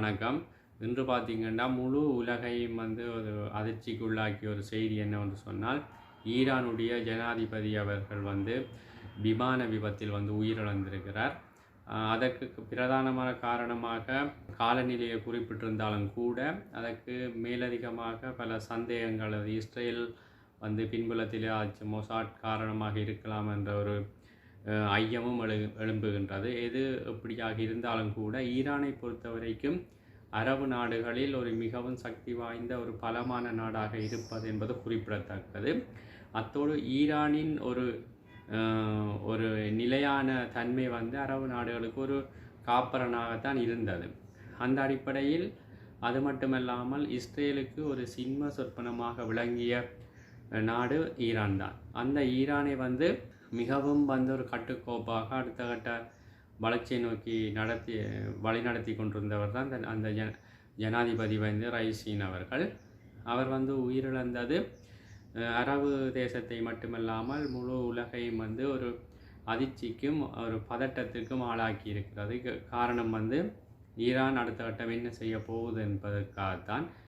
வணக்கம். இன்று பார்த்தீங்கன்னா முழு உலகையும் வந்து ஒரு அதிர்ச்சிக்குள்ளாக்கிய ஒரு செய்தி என்னவென்று சொன்னால் ஈரானுடைய ஜனாதிபதி அவர்கள் வந்து விமான விபத்தில் வந்து உயிரிழந்திருக்கிறார். அதற்கு பிரதானமான காரணமாக காலநிலையை குறிப்பிட்டிருந்தாலும் கூட அதற்கு மேலதிகமாக பல சந்தேகங்கள் அது இஸ்ரேல் வந்து பின்புலத்திலே ஆச்சு மொசாட் காரணமாக இருக்கலாம் என்ற ஒரு ஐயமும் எழு எழும்புகின்றது. எது எப்படியாக இருந்தாலும் கூட ஈரானை பொறுத்த வரைக்கும் அரபு நாடுகளில் ஒரு மிகவும் சக்தி வாய்ந்த ஒரு பலமான நாடாக இருப்பது என்பது குறிப்பிடத்தக்கது. அத்தோடு ஈரானின் ஒரு ஒரு நிலையான தன்மை வந்து அரபு நாடுகளுக்கு ஒரு காப்பரனாகத்தான் இருந்தது. அந்த அடிப்படையில் அது மட்டுமல்லாமல் இஸ்ரேலுக்கு ஒரு சின்ம சொற்பனமாக விளங்கிய நாடு ஈரான் தான் அந்த ஈரானை வந்து மிகவும் வந்து ஒரு கட்டுக்கோப்பாக அடுத்த கட்ட வளர்ச்சியை நோக்கி நடத்தி வழிநடத்தி கொண்டிருந்தவர் தான் அந்த- அந்த ஜன ஜனாதிபதி வந்து ரைசீன் அவர்கள். அவர் வந்து உயிரிழந்தது. அரபு தேசத்தை மட்டுமல்லாமல் முழு உலகையும் வந்து ஒரு அதிர்ச்சிக்கும் ஒரு பதட்டத்திற்கும் ஆளாக்கி இருக்கிறது காரணம் வந்து ஈரான் அடுத்த கட்டம் என்ன செய்ய போகுது என்பதற்காகத்தான்